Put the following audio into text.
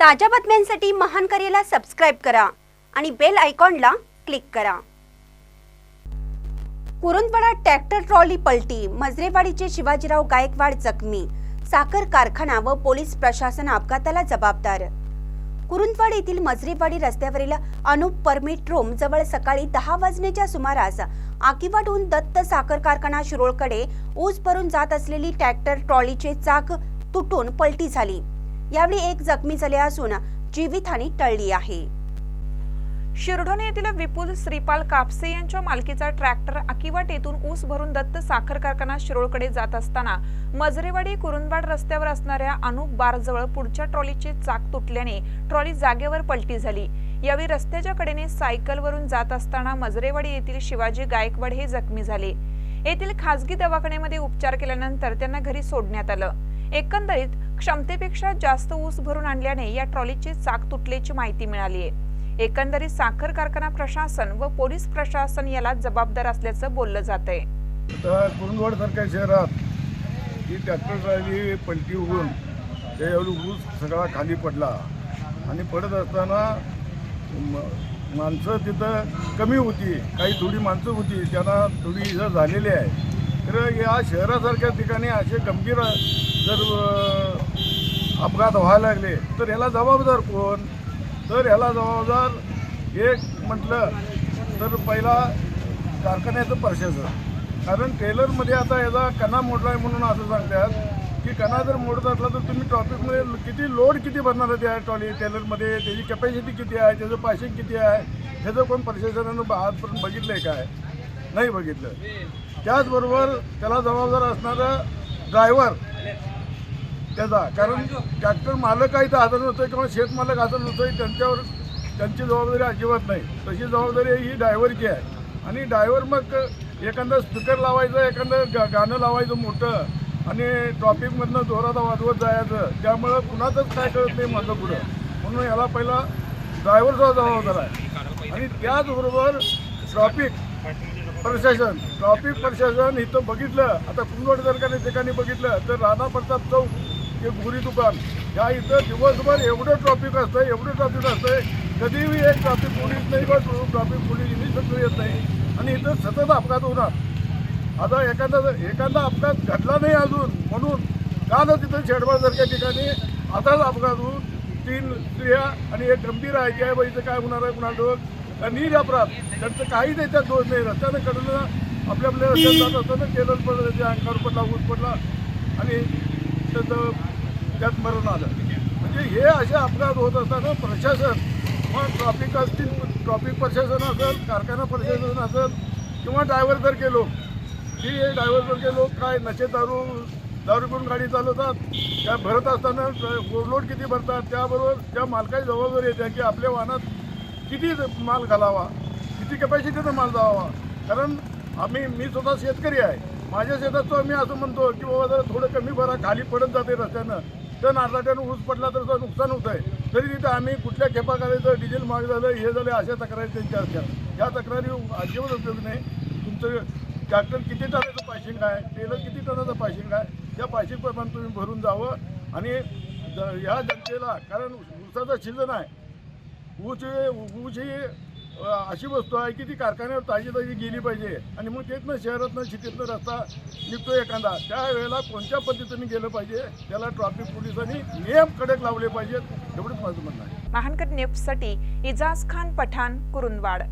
ताज्या बातम्यांसाठी महान करेला सबस्क्राईब करा आणि बेल आयकॉनला क्लिक करा. कुरुंदवाडा ट्रॅक्टर ट्रॉली पलटी मजरेवाडीचे शिवाजीराव गायकवाड जखमी साखर कारखाना व पोलीस प्रशासन अपघाताला जबाबदार. कुरुंदवाड येथील मजरेवाडी रस्त्यावरील अनुप परमिट रोम जवळ सकाळी दहा वाजण्याच्या सुमारास आकिवाडहून दत्त साखर कारखाना शिरोळकडे ऊस भरून जात असलेली ट्रॅक्टर ट्रॉलीचे चाक तुटून पलटी झाली. यावेळी एक जखमी झाले असून जीवितहानी टळली आहे. शिरढोण येथील विपुल श्रीपाल कापसे यांच्या मालकीचा ट्रॅक्टर अकिवाट येथून ऊस भरून दत्त साखर कारखाना शिरोळकडे जात असताना मजरेवाडी कुरुंदवाड रस्त्यावर असणाऱ्या अनुप बारजवळ पुढच्या ट्रॉलीचे चाक तुटल्याने ट्रॉली जागेवर पलटी झाली. यावेळी रस्त्याच्या कडेने सायकलवरून जात असताना मजरेवाडी येथील शिवाजी गायकवाड हे जखमी झाले. येथील खासगी दवाखान्यामध्ये उपचार केल्यानंतर त्यांना घरी सोडण्यात आलं. एकंदरीत क्षमतेपेक्षा जास्त ऊस भरून आणल्याने या ट्रॉलीची चाक तुटल्याची माहिती मिळाली आहे. एकंदरीत साखर कारखाना प्रशासन व पोलीस प्रशासन याला जबाबदार असल्याचं बोललं जात आहे आता कुरुंदवाडसारख्या शहरात ही ट्रॅक्टर ट्रॉली पलटी होऊन त्यावेळी ऊस सगळा खाली पडला. आणि पडत असताना माणसं तिथं कमी होती. काही थोडी माणसं होती. त्यांना थोडी इजा झालेली आहे. तर या शहरासारख्या ठिकाणी असे गंभीर जर अपघात व्हायला लागले तर ह्याला जबाबदार कोण? तर ह्याला जबाबदार एक म्हटलं तर पहिला कारखान्याचं प्रशासन. कारण ट्रेलरमध्ये आता याचा कणा मोडला आहे म्हणून असं सांगतात की कणा जर मोडत असला तर तुम्ही ट्रॉफिकमध्ये किती लोड किती भरणार आहे त्या ट्रॉली ट्रेलरमध्ये त्याची कॅपॅसिटी किती आहे? त्याचं पाशिंग किती आहे? ह्याचं कोण प्रशासनानं आजपर्यंत बघितलं आहे काय? नाही बघितलं. त्याचबरोबर त्याला जबाबदार असणारा ड्रायव्हर त्याचा. कारण ट्रॅक्टर मालक आहे तर हजर नसतोय किंवा शेतमालक हजर नसतोय त्यांच्यावर त्यांची जबाबदारी अजिबात नाही. तशी जबाबदारी ही ड्रायव्हरची आहे. आणि ड्रायव्हर मग एखादं स्पीकर लावायचं एखादं गा गाणं लावायचं मोठं आणि ट्रॉफिकमधनं जोरात वाजवत जायचं त्यामुळं कुणाचंच काय कळत नाही माझं पुढं. म्हणून याला पहिला ड्रायव्हरचा जबाबदार आहे. आणि त्याचबरोबर ट्रॉफिक प्रशासन ट्रॉफिक प्रशासन इथं बघितलं आता कुंदवड जर का ठिकाणी बघितलं तर राणा प्रताप चौक हे गुरी दुकान. या इथं दिवसभर एवढं ट्रॉफिक असतं एवढं ट्रॉफिक असतंय कधीही एक ट्रॉफिक पोलीस नाही बस ट्रॉफिक पोलीस इनिशिएटिव्ह येत नाही. आणि इथं सतत अपघात होणार. आता एखादा एखादा अपघात घडला नाही अजून म्हणून का ना तिथं शेडबाडसारख्या ठिकाणी आताच अपघात होऊन तीन स्त्रिया आणि एक गंभीर आहे की आहे बाईचं काय होणार आहे कुणाला दोष नीर अपराध. त्यांचं काही त्याच्यात दोष नाही. रस्त्यानं कडून आपल्या आपल्या रस्त्यात जात असताना केलं पडलं त्याच्या अंगावर पडला ऊस पडला. आणि त्याचं त्यात मरण आलं. म्हणजे हे असे अपघात होत असताना प्रशासन मग ट्रॉफिक असतील ट्रॉफिक प्रशासन असेल कारखाना प्रशासन असेल किंवा ड्रायव्हर जर गेलो की हे डायवर जर गेलो काय नशे दारू दारू पिऊन गाडी चालवतात त्या भरत असताना ओव्हरलोड किती भरतात त्याबरोबर त्या मालकाची जबाबदारी येते की आपल्या वाहनात किती माल घालावा किती कॅपॅसिटीनं माल जावा. कारण आम्ही मी स्वतः शेतकरी आहे. माझ्या शेतात तो मी असं म्हणतो की बाबा जरा थोडं कमी भरा खाली पडत जाते रस्त्यानं. तर नारदाट्यानं ऊस पडला तर त्याचं नुकसान होत आहे. तरी तिथं आम्ही कुठल्या खेपा करायचं डिझेल महाग झालं हे झालं अशा तक्रारी त्यांच्या असतात. या तक्रारी अजिबात उपयोग नाही. तुमचं ट्रॅक्टर किती टनाचं पाशिंग आहे टेलर किती टनाचं पाशिंग आहे त्या पाशिंगप्रमाणे तुम्ही भरून जावं. आणि ज- ह्या जनतेला कारण ऊसाचा सीझन आहे. ऊस ऊस ही अशी वस्तू आहे की ती कारखान्यावर ताजी ताजी गेली पाहिजे. आणि मग तिथनं शहरातनं सिटीतनं रस्ता निघतो एखादा त्यावेळेला कोणत्या पद्धतीने गेलं पाहिजे? त्याला ट्रॅफिक पोलिसांनी नियम कडक लावले पाहिजेत एवढंच माझं म्हणणं आहे. महानकर न्यूजसाठी इजाज खान पठाण कुरुंदवाड.